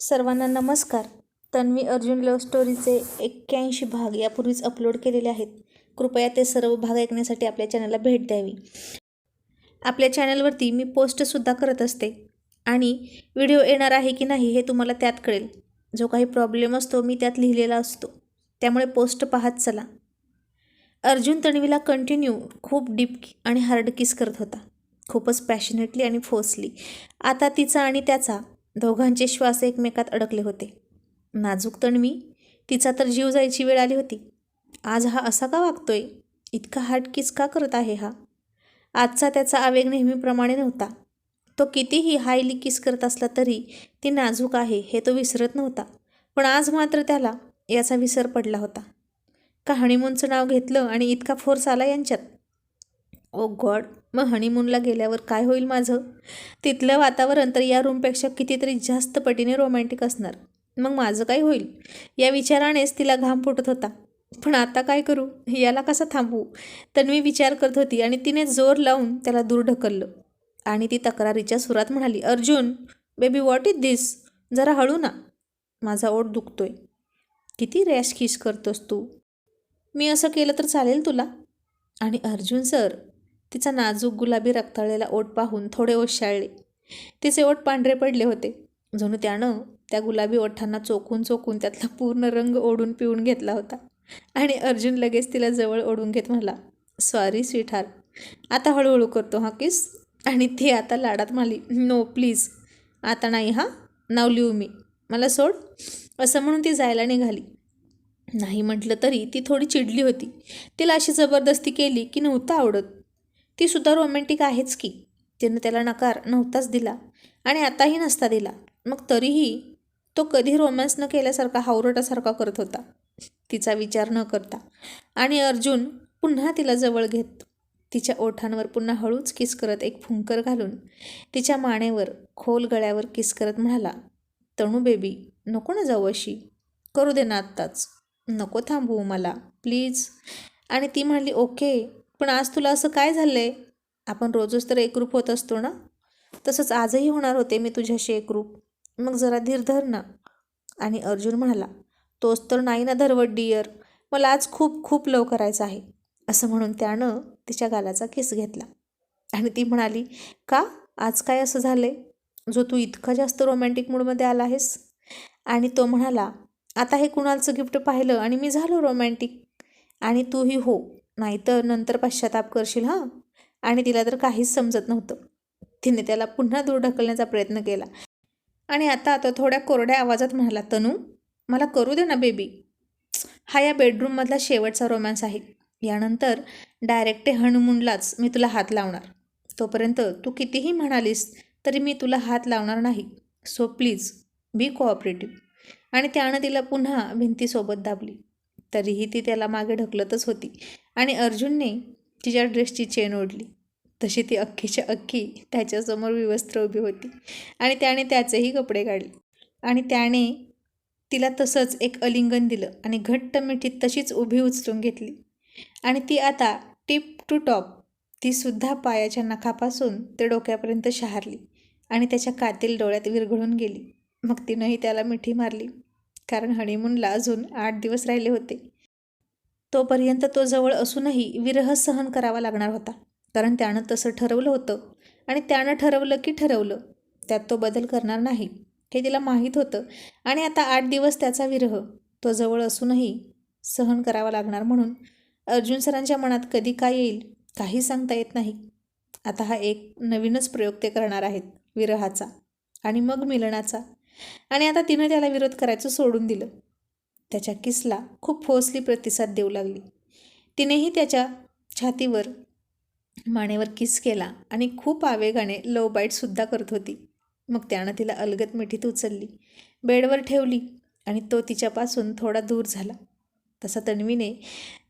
सर्वांना नमस्कार. तन्वी अर्जुन लव्ह स्टोरीचे एक्क्याऐंशी भाग यापूर्वीच अपलोड केलेले आहेत. कृपया ते सर्व भाग ऐकण्यासाठी आपल्या चॅनलला भेट द्यावी. आपल्या चॅनलवरती मी पोस्टसुद्धा करत असते. आणि व्हिडिओ येणार आहे की नाही हे तुम्हाला त्यात कळेल. जो काही प्रॉब्लेम असतो मी त्यात लिहिलेला असतो. त्यामुळे पोस्ट पाहत चला. अर्जुन तन्वीला कंटिन्यू खूप डीप आणि हार्ड किस करत होता. खूपच पॅशनेटली आणि फोर्सली आता तिचा आणि त्याचा दोघांचे श्वास एकमेकात अडकले होते. नाजूक तणवी तिचा तर जीव जायची वेळ आली होती. आज हा असा का वागतोय? इतका हार्ड किस का करत आहे हा? आजचा त्याचा आवेग नेहमीप्रमाणे नव्हता. तो कितीही हायली किस करत असला तरी ती नाजूक आहे हे तो विसरत नव्हता. पण आज मात्र त्याला याचा विसर पडला होता. का नाव घेतलं आणि इतका फोर्स आला यांच्यात? ओ गॉड मग हनीमूनला गेल्यावर काय होईल माझं? तिथलं वातावरण तर या रूमपेक्षा कितीतरी जास्त पटीने रोमॅन्टिक असणार. मग माझं काय होईल? या विचारानेच तिला घाम फुटत होता. पण आता काय करू? याला कसा थांबवू? तन्वी विचार करत होती आणि तिने जोर लावून त्याला दूर ढकललं. आणि ती तक्रारीच्या सुरात म्हणाली Arjun baby what is this जरा हळू ना. माझा ओठ दुखतोय. किती रॅश किस करतोस तू. मी असं केलं तर चालेल तुला? आणि अर्जुन सर तिचा नाजूक गुलाबी रक्ताळलेला ओट पाहून थोडे ओशाळले. तिचे ओठ पांढरे पडले होते. जणू त्यानं त्या गुलाबी ओठांना चोखून चोखून त्यातला पूर्ण रंग ओढून पिऊन घेतला होता. आणि अर्जुन लगेच तिला जवळ ओढून घेत म्हणला सॉरी स्वीटहार आता हळूहळू करतो हा किस? आणि ती आता लाडात माली. नो प्लीज आता नाही हा? नाव लिहू मी. मला सोड. असं म्हणून ती जायला निघाली. नाही म्हटलं तरी ती थोडी चिडली होती. तिला अशी जबरदस्ती केली की नव्हतं आवडत. ती सुद्धा रोमॅन्टिक आहेच की. तिनं त्याला नकार नव्हताच दिला आणि आताही नसता दिला. मग तरीही तो कधी रोमॅन्स न केल्यासारखा हावरटासारखा करत होता. तिचा विचार न करता. आणि अर्जुन पुन्हा तिला जवळ घेत तिच्या ओठांवर पुन्हा हळूच किस करत एक फुंकर घालून तिच्या मानेवर खोल गळ्यावर किस करत म्हणाला तणू बेबी नको ना जाऊ अशी. करू दे ना आत्ताच. नको थांबवू मला प्लीज. आणि ती म्हणाली ओके. पण आज तुला असं काय झालं आहे आपण रोजच तर एकरूप होत असतो ना? तसंच आजही होणार होते मी तुझ्याशी एकरूप. मग जरा धीर धर ना. आणि अर्जुन म्हणाला तोच तर नाही ना धरवड डियर मला आज खूप खूप लव करायचं आहे. असं म्हणून त्यानं तिच्या गालाचा किस घेतला. आणि ती म्हणाली का? आज काय असं झालं आहे जो तू इतका जास्त रोमॅन्टिक मूडमध्ये आला आहेस? आणि तो म्हणाला आता हे कुणालचं गिफ्ट पाहिलं आणि मी झालो रोमॅन्टिक आणि तूही हो. नाहीतर नंतर पश्चाताप करशील हां? आणि तिला तर काहीच समजत नव्हतं. तिने त्याला पुन्हा दूर ढकलण्याचा प्रयत्न केला. आणि आता तो थोड्या कोरड्या आवाजात म्हणाला तनू मला करू दे ना बेबी. हा या बेडरूममधला शेवटचा रोमॅन्स आहे. यानंतर डायरेक्ट हनुमूनलाच मी तुला हात लावणार. तोपर्यंत तू कितीही म्हणालीस तरी मी तुला हात लावणार नाही. So please be cooperative. आणि त्यानं तिला पुन्हा भिंतीसोबत दाबली. तरीही ती त्याला मागे ढकलतच होती. आणि अर्जुनने तिच्या ड्रेसची चेन ओढली. तशी ती अख्खीच्या अख्खी त्याच्यासमोर विवस्त्र उभी होती आणि त्याने त्याचेही कपडे काढले. आणि त्याने तिला तसंच एक अलिंगन दिलं आणि घट्ट मिठीत तशीच उभी उचलून घेतली. आणि ती आता टिप टू टॉप तीसुद्धा पायाच्या नखापासून ते डोक्यापर्यंत शहारली आणि त्याच्या कातील डोळ्यात विरघळून गेली. मग तिनंही त्याला मिठी मारली. कारण हनीमूनला अजून आठ दिवस राहिले होते. तोपर्यंत तो जवळ असूनही विरह सहन करावा लागणार होता. कारण त्यानं तसं ठरवलं होतं. आणि त्यानं ठरवलं की ठरवलं. त्यात तो बदल करणार नाही. हे तिला माहीत होतं. आणि आता आठ दिवस त्याचा विरह तो जवळ असूनही सहन करावा लागणार म्हणून अर्जुन सरांच्या मनात कधी काय येईल काही सांगता येत नाही. आता हा एक नवीनच प्रयोग ते करणार आहेत विरहाचा आणि मग मिलनाचा. आणि आता तिनं त्याला विरोध करायचं सोडून दिलं. त्याच्या किसला खूप फोसली प्रतिसाद देऊ लागली. तिनेही त्याच्या छातीवर मानेवर किस केला आणि खूप आवेगाने लव बाईटसुद्धा करत होती. मग त्यानं तिला अलगत मिठीत उचलली बेडवर ठेवली आणि तो तिच्यापासून थोडा दूर झाला. तसा तन्वीने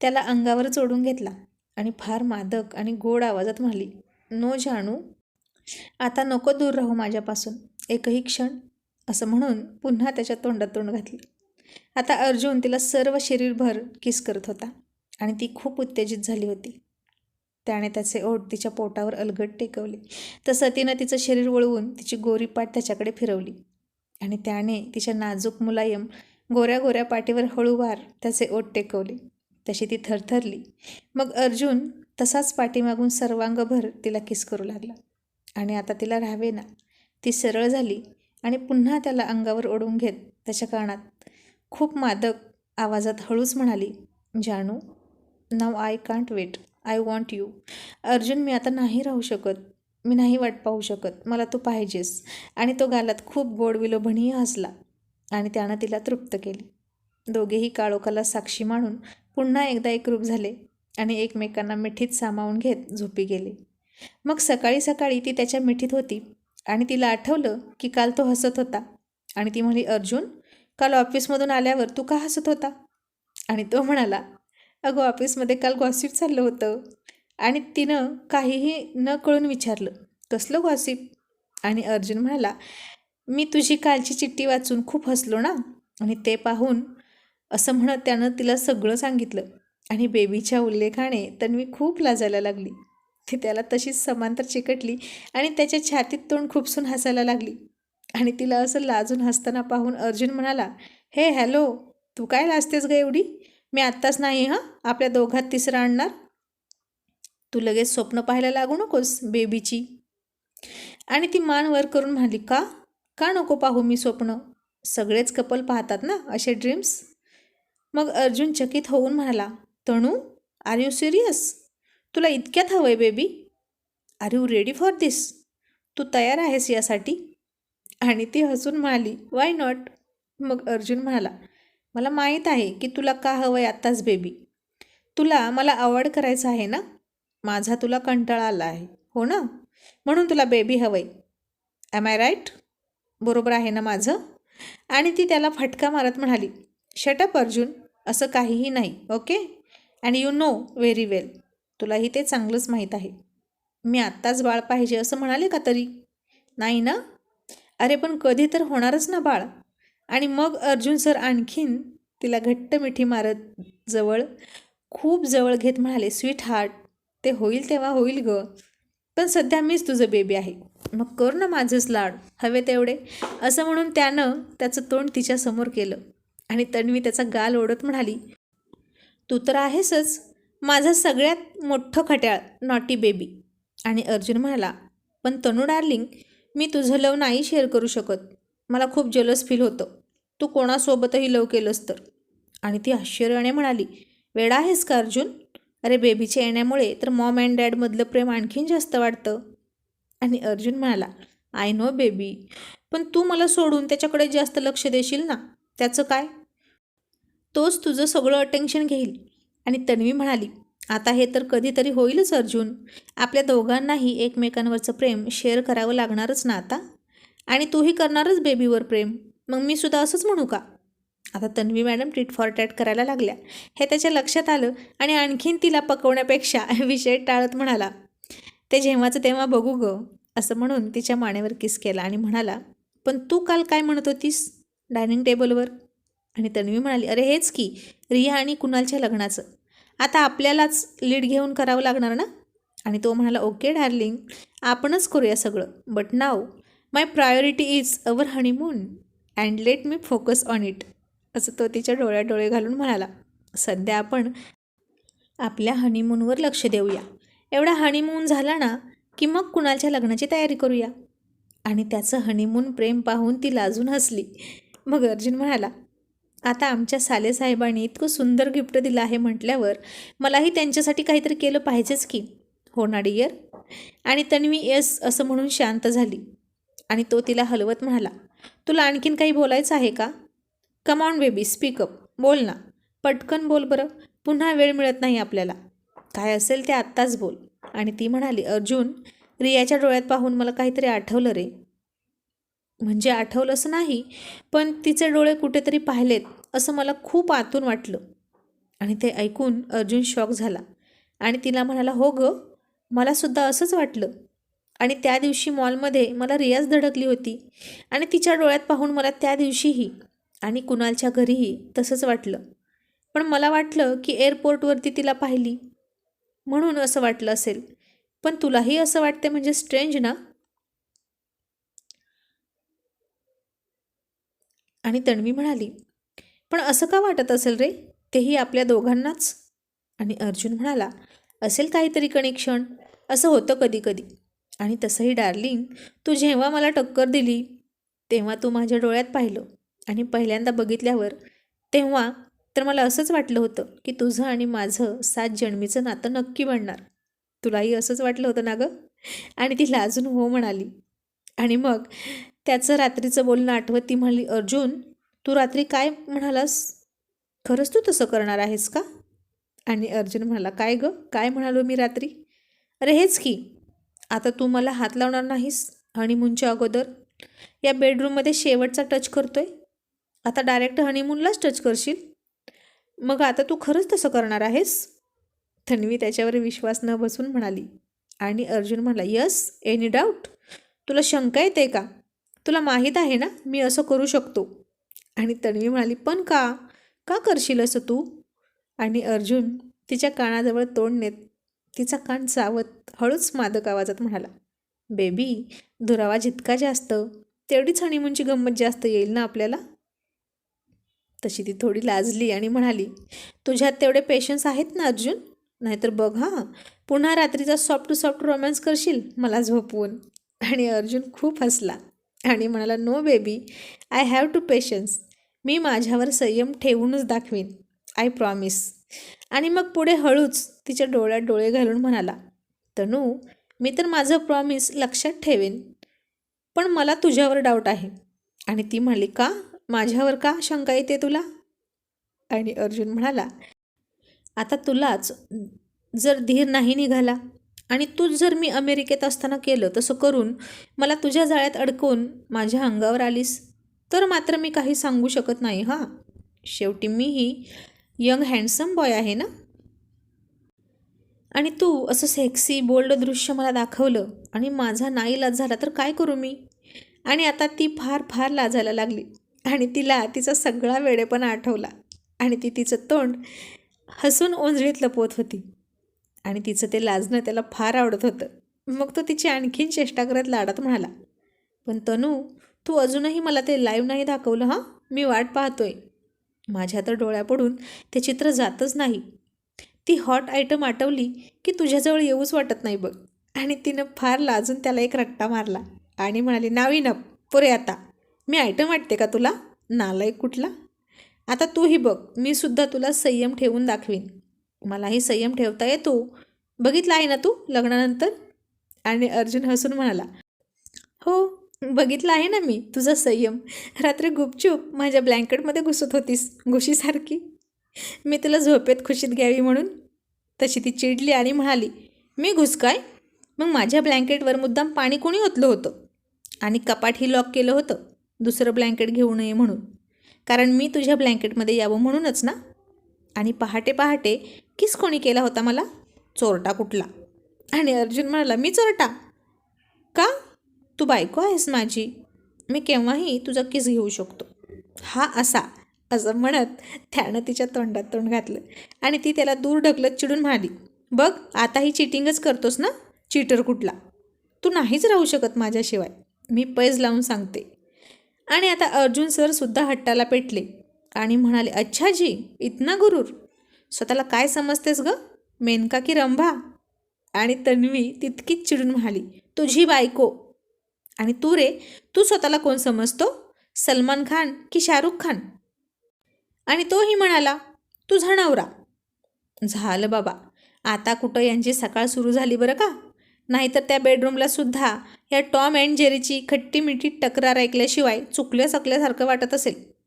त्याला अंगावर चोडून घेतला आणि फार मादक आणि गोड आवाजात म्हणाली नो जाणू आता नको दूर राहू माझ्यापासून. एकही क्षण असं म्हणून पुन्हा त्याच्या तोंडात तोंड घातली. आता अर्जुन तिला सर्व शरीरभर किस करत होता आणि ती खूप उत्तेजित झाली होती. त्याने त्याचे ओठ तिच्या पोटावर अलगट टेकवले. तसं तिनं तिचं शरीर वळवून तिची गोरी पाठ त्याच्याकडे फिरवली. आणि त्याने तिच्या नाजूक मुलायम गोऱ्या गोऱ्या पाठीवर हळूवार त्याचे ओठ टेकवले. तशी ती थरथरली. मग अर्जुन तसाच पाठीमागून सर्वांगभर तिला किस करू लागला. आणि आता तिला राहावे ना. ती सरळ झाली आणि पुन्हा त्याला अंगावर ओढून घेत त्याच्या कानात खूप मादक आवाजात हळूच म्हणाली जानू now I can't wait I want you Arjun मी आता नाही राहू शकत. मी नाही वाट पाहू शकत. मला तू पाहिजेस. आणि तो गालात खूप गोड विलोभनीय हसला आणि त्यानं तिला तृप्त केली. दोघेही काळोखाला साक्षी मानून पुन्हा एकदा एकरूप झाले आणि एकमेकांना मिठीत सामावून घेत झोपी गेले. मग सकाळी सकाळी ती त्याच्या मिठीत होती आणि तिला आठवलं की काल तो हसत होता आणि ती म्हणाली अर्जुन काल ऑफिसमधून आल्यावर तू का हसत होता? आणि तो म्हणाला अगं ऑफिसमध्ये काल गॉसिप चाललं होतं आणि तिनं काहीही न कळून विचारलं कसलं गॉसिप आणि अर्जुन म्हणाला मी तुझी कालची चिठ्ठी वाचून खूप हसलो ना आणि ते पाहून असं म्हणत त्यानं तिला सगळं सांगितलं आणि बेबीच्या उल्लेखाने तन्वी खूप लाजायला लागली. ती त्याला तशीच समांतर चिकटली आणि त्याच्या छातीत तोंड खुपसून हसायला लागली. आणि तिला असं लाजून हसताना पाहून अर्जुन म्हणाला हे हॅलो तू काय लाजतेस ग एवढी? मी आत्ताच नाही हां? आपल्या दोघात तिसरं आणणार? तू लगेच स्वप्न पाहायला लागू नकोस बेबीची. आणि ती मान वर करून म्हणाली का? का नको पाहू मी स्वप्न? सगळेच कपल पाहतात ना असे ड्रीम्स? मग अर्जुन चकित होऊन म्हणाला तणू आर यू सिरियस? तुला इतक्यात हवं आहे baby? Are you ready for this? तू तयार आहेस यासाठी? आणि ती हसून म्हणाली वाय नॉट मग अर्जुन म्हणाला मला माहीत आहे की तुला का हवं आहे आत्ताच बेबी तुला मला आवड करायचं आहे ना? माझा तुला कंटाळा आला आहे हो ना? म्हणून तुला बेबी हवं आहे ॲम आय राईट बरोबर आहे ना माझं? आणि ती त्याला फटका मारत म्हणाली शटअप अर्जुन. असं काहीही नाही okay and you know very well तुलाही ते चांगलंच माहीत आहे. मी आत्ताच बाळ पाहिजे असं म्हणाले का तरी? नाही ना? अरे पण कधी तर होणारच ना बाळ. आणि मग अर्जुन सर आणखीन तिला घट्ट मिठी मारत जवळ खूप जवळ घेत म्हणाले स्वीट हार्ट ते होईल तेव्हा होईल ग. पण सध्या मीच तुझं बेबी आहे. मग कर ना माझंच लाड हवे तेवढे. असं म्हणून त्यानं त्याचं तोंड तिच्यासमोर केलं. आणि तन्वी त्याचा गाल ओढत म्हणाली तू तर आहेसच. माझं सगळ्यात मोठं खट्याळ नॉटी बेबी आणि अर्जुन म्हणाला पण तनू डार्लिंग मी तुझं लव नाही शेअर करू शकत. मला खूप जलस फील होतं. तू कोणासोबतही लव केलंस तर. आणि ती आश्चर्याने म्हणाली वेडा आहेस का अर्जुन? अरे बेबीच्या येण्यामुळे तर मॉम अँड डॅडमधलं प्रेम आणखीन जास्त वाटतं आणि अर्जुन म्हणाला आय नो बेबी पण तू मला सोडून त्याच्याकडे जास्त लक्ष देशील ना? त्याचं काय? तोच तुझं सगळं अटेन्शन घेईल. आणि तन्वी म्हणाली आता हे तर कधीतरी होईलच अर्जुन. आपल्या दोघांनाही एकमेकांवरचं प्रेम शेअर करावं लागणारच ना आता? आणि तूही करणारच बेबीवर प्रेम. मग मी सुद्धा असंच म्हणू का? आता Tanvi madam tit for tat करायला लागल्या. हे त्याच्या लक्षात आलं आणि आणखीन तिला पकवण्यापेक्षा विषय टाळत म्हणाला ते जेव्हाचं तेव्हा बघू ग असं म्हणून तिच्या मानेवर किस केला आणि म्हणाला पण तू काल काय म्हणत होतीस डायनिंग टेबलवर आणि तन्वी म्हणाली अरे हेच की रिया आणि कुणालच्या लग्नाचं. आता आपल्यालाच लीड घेऊन करावं लागणार ना? आणि तो म्हणाला ओके डार्लिंग. आपणच करूया सगळं. But now my priority is our honeymoon and let me focus on it असं तो तिच्या डोळ्यात डोळे घालून म्हणाला. सध्या आपण आपल्या हनीमूनवर लक्ष देऊया. एवढा हनीमून झाला ना की मग कुणालच्या लग्नाची तयारी करूया? आणि त्याचं हनीमून प्रेम पाहून ती लाजून हसली. मग अर्जुन म्हणाला आता आमच्या सालेसाहेबांनी इतकं सुंदर गिफ्ट दिलं आहे म्हटल्यावर मलाही त्यांच्यासाठी काहीतरी केलं पाहिजेच की. हो ना डियर आणि तन्वी येस असं म्हणून शांत झाली. आणि तो तिला हलवत म्हणाला तुला आणखीन काही बोलायचं आहे का? कमॉन बेबी स्पीकअप बोल ना. पटकन बोल बरं. पुन्हा वेळ मिळत नाही आपल्याला. काय असेल ते आत्ताच बोल. आणि ती म्हणाली अर्जुन रियाच्या डोळ्यात पाहून मला काहीतरी आठवलं रे. म्हणजे आठवलं असं नाही पण तिचे डोळे कुठेतरी पाहिलेत असं मला खूप आतून वाटलं. आणि ते ऐकून अर्जुन शॉक झाला आणि तिला म्हणाला हो ग मलासुद्धा असंच वाटलं. आणि त्या दिवशी मॉलमध्ये मला रियाज धडकली होती आणि तिच्या डोळ्यात पाहून मला त्या दिवशीही आणि कुणालच्या घरीही तसंच वाटलं. पण मला वाटलं की एअरपोर्टवरती तिला पाहिली. म्हणून असं वाटलं असेल. पण तुलाही असं वाटते म्हणजे स्ट्रेंज ना? आणि तन्वी म्हणाली पण असं का वाटत असेल रे? तेही आपल्या दोघांनाच? आणि अर्जुन म्हणाला असेल काहीतरी कनेक्शन असं होतं कधी कधी आणि तसंही डार्लिंग तू जेव्हा मला टक्कर दिली तेव्हा तू माझ्या डोळ्यात पाहिलं. आणि पहिल्यांदा बघितल्यावर तेव्हा तर मला असंच वाटलं होतं की तुझं आणि माझं सात जन्मीचं नातं नक्की बनणार. तुलाही असंच वाटलं होतं ना गं? आणि ती लाजून हो म्हणाली. आणि मग त्याचं रात्रीचं बोलणं आठवत ती म्हणाली अर्जुन तू रात्री काय म्हणालास? खरंच तू तसं करणार आहेस का? आणि अर्जुन म्हणाला काय गं? काय म्हणालो मी रात्री? अरे हेच की आता तू मला हात लावणार नाहीस हनीमूनच्या अगोदर. या बेडरूममध्ये शेवटचा टच करतोय. आता डायरेक्ट हनीमूनलाच टच करशील. मग आता तू खरंच तसं करणार आहेस? तन्वी त्याच्यावर विश्वास न बसून म्हणाली. आणि अर्जुन म्हणाला यस एनी डाऊट तुला शंका येते का? तुला माहीत आहे ना मी असं करू शकतो. आणि तन्वी म्हणाली पण का? का करशील असं तू? आणि अर्जुन तिच्या कानाजवळ तोंड नेत तिचा कान चावत हळूच मादक आवाजात म्हणाला बेबी दुरावा जितका जास्त तेवढीच हनीमूनची गंमत जास्त येईल ना आपल्याला? तशी ती थोडी लाजली आणि म्हणाली तुझ्यात तेवढे पेशन्स आहेत ना अर्जुन? नाहीतर बघ हां पुन्हा रात्रीचा सॉफ्ट टू सॉफ्ट रोमॅन्स करशील? मला झोपवून. आणि अर्जुन खूप हसला. आणि म्हणाला no baby I have to patience मी माझ्यावर संयम ठेवूनच दाखवीन. आय प्रॉमिस आणि मग पुढे हळूच तिच्या डोळ्यात डोळे घालून म्हणाला तनू मी तर माझं प्रॉमिस लक्षात ठेवेन पण मला तुझ्यावर डाऊट आहे. आणि ती म्हणाली का? माझ्यावर का शंका येते तुला? आणि अर्जुन म्हणाला आता तुलाच जर धीर नाही निघाला आणि तूच जर मी अमेरिकेत असताना केलं तसं करून मला तुझ्या जाळ्यात अडकवून माझ्या अंगावर आलीस तर मात्र मी काही सांगू शकत नाही हां? शेवटी मीही यंग हँडसम बॉय आहे ना? आणि तू असं सेक्सी बोल्ड दृश्य मला दाखवलं आणि माझा नाईलाज झाला तर काय करू मी? आणि आता ती फार फार लाजायला लागली आणि तिला तिचा सगळा वेडेपणा आठवला आणि ती तिचं तोंड हसून ओंजळीत लपवत होती. आणि तिचं ते लाजणं त्याला फार आवडत होतं. मग तो तिची आणखीन चेष्टा करत लाडात म्हणाला पण तनू तू अजूनही मला ते लाईव्ह नाही दाखवलं हां? मी वाट पाहतोय. माझ्या तर डोळ्यापडून ते चित्र जातच नाही. ती हॉट आयटम आठवली की तुझ्याजवळ येऊच वाटत नाही बघ. आणि तिनं फार लाजून त्याला एक रट्टा मारला आणि म्हणाली नावी नप पुरे आता. मी आयटम वाटते का तुला? नालायक कुठला? आता तूही बघ मी सुद्धा तुला संयम ठेवून दाखवीन. मलाही संयम ठेवता येतो. बघितला आहे ना तू लग्नानंतर? आणि अर्जुन हसून म्हणाला हो बघितलं आहे ना मी तुझा संयम. रात्री गुपचूप माझ्या ब्लँकेटमध्ये घुसत होतीस घुशीसारखी. मी तुला झोपेत खुशीत घ्यावी म्हणून. तशी ती चिडली आणि म्हणाली मी घुसकाय? मग माझ्या ब्लँकेटवर मुद्दाम पाणी कोणी ओतलं होतं? आणि कपाटही लॉक केलं होतं दुसरं ब्लँकेट घेऊ नये म्हणून? कारण मी तुझ्या ब्लँकेटमध्ये यावं म्हणूनच ना? आणि पहाटे पहाटे किस कोणी केला होता मला? चोरटा कुठला? आणि अर्जुन म्हणाला मी चोरटा. का? तू बायको आहेस माझी. मी केव्हाही तुझा किस घेऊ शकतो. हा असा असं म्हणत त्यानं तिच्या तोंडात तोंड घातलं आणि ती त्याला दूर ढकलत चिडून म्हणाली बघ आता ही चिटिंगच करतोस ना? चीटर कुठला? तू नाहीच राहू शकत माझ्याशिवाय. मी पैज लावून सांगते. आणि आता अर्जुन सर सुद्धा हट्टाला पेटले. आणि म्हणाले अच्छा जी इतना गुरूर? स्वतःला काय समजतेस ग? मेनका की रंभा? आणि तन्वी तितकीच चिडून म्हणाली तुझी बायको. आणि तू रे तू स्वतःला कोण समजतो? सलमान खान की शाहरुख खान? आणि तोही म्हणाला तुझा नवरा. झालं बाबा आता कुठं यांची सकाळ सुरू झाली बरं का? नाहीतर त्या बेडरूमला सुद्धा या टॉम अँड जेरीची खट्टी मिठी तक्रार ऐकल्याशिवाय चुकल्या सकल्यासारखं वाटत असेल.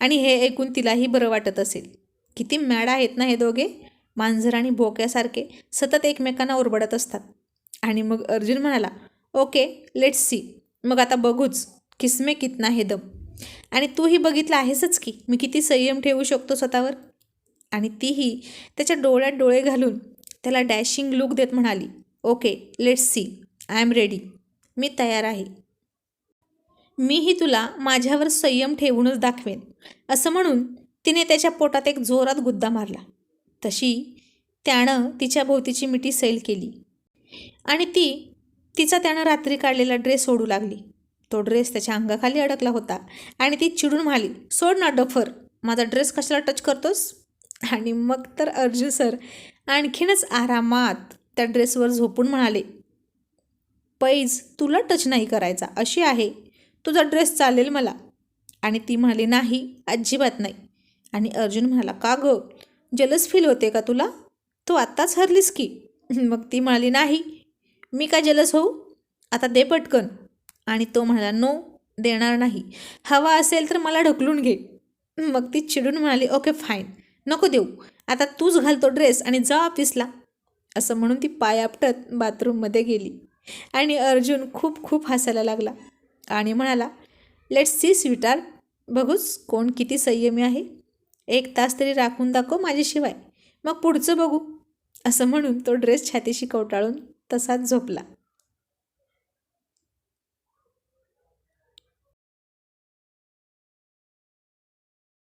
आणि हे ऐकून तिलाही बरं वाटत असेल. किती मॅड आहेत ना हे दोघे? मांजर आणि भोक्यासारखे सतत एकमेकांना ओरबडत असतात. आणि मग अर्जुन म्हणाला ओके लेट्स सी मग आता बघूच किसमे कितना हे दम. आणि तूही बघितलं आहेसच की मी किती संयम ठेवू शकतो स्वतःवर? आणि तीही त्याच्या डोळ्यात डोळे घालून त्याला डॅशिंग लुक देत म्हणाली okay let's see I am ready मी तयार आहे. मीही तुला माझ्यावर संयम ठेवूनच दाखवेन. असं म्हणून तिने त्याच्या पोटात एक जोरात गुद्दा मारला. तशी त्यानं तिच्या भोवतीची मिठी सैल केली. आणि ती तिचा त्यानं रात्री काढलेला ड्रेस सोडू लागली. तो ड्रेस त्याच्या अंगाखाली अडकला होता आणि ती चिडून म्हणाली सोड ना डफर माझा ड्रेस कशाला टच करतोस? आणि मग तर अर्जुन सर आणखीनच आरामात त्या ड्रेसवर झोपून म्हणाले पैज तुला टच नाही करायचा अशी आहे. तुझा ड्रेस चालेल मला. आणि ती म्हणाली नाही अजिबात नाही. आणि अर्जुन म्हणाला का गं? जलस फील होते का तुला? तू आत्ताच हरलीस की. मग ती म्हणाली नाही मी का जलस होऊ? आता दे पटकन. आणि तो म्हणाला नो देणार नाही. हवा असेल तर मला ढकलून घे. मग ती चिडून म्हणाली ओके फाईन नको देऊ. आता तूच घालतो ड्रेस आणि जा ऑफिसला. असं म्हणून ती पाय आपटत बाथरूममध्ये गेली. आणि अर्जुन खूप खूप हसायला लागला. आणि म्हणाला लेट्स सी स्वीटार बघूच कोण किती संयमी आहे. एक तास तरी राखून दाखव माझ्याशिवाय. मग पुढचं बघू. असं म्हणून तो ड्रेस छातीशी कवटाळून तसाच झोपला.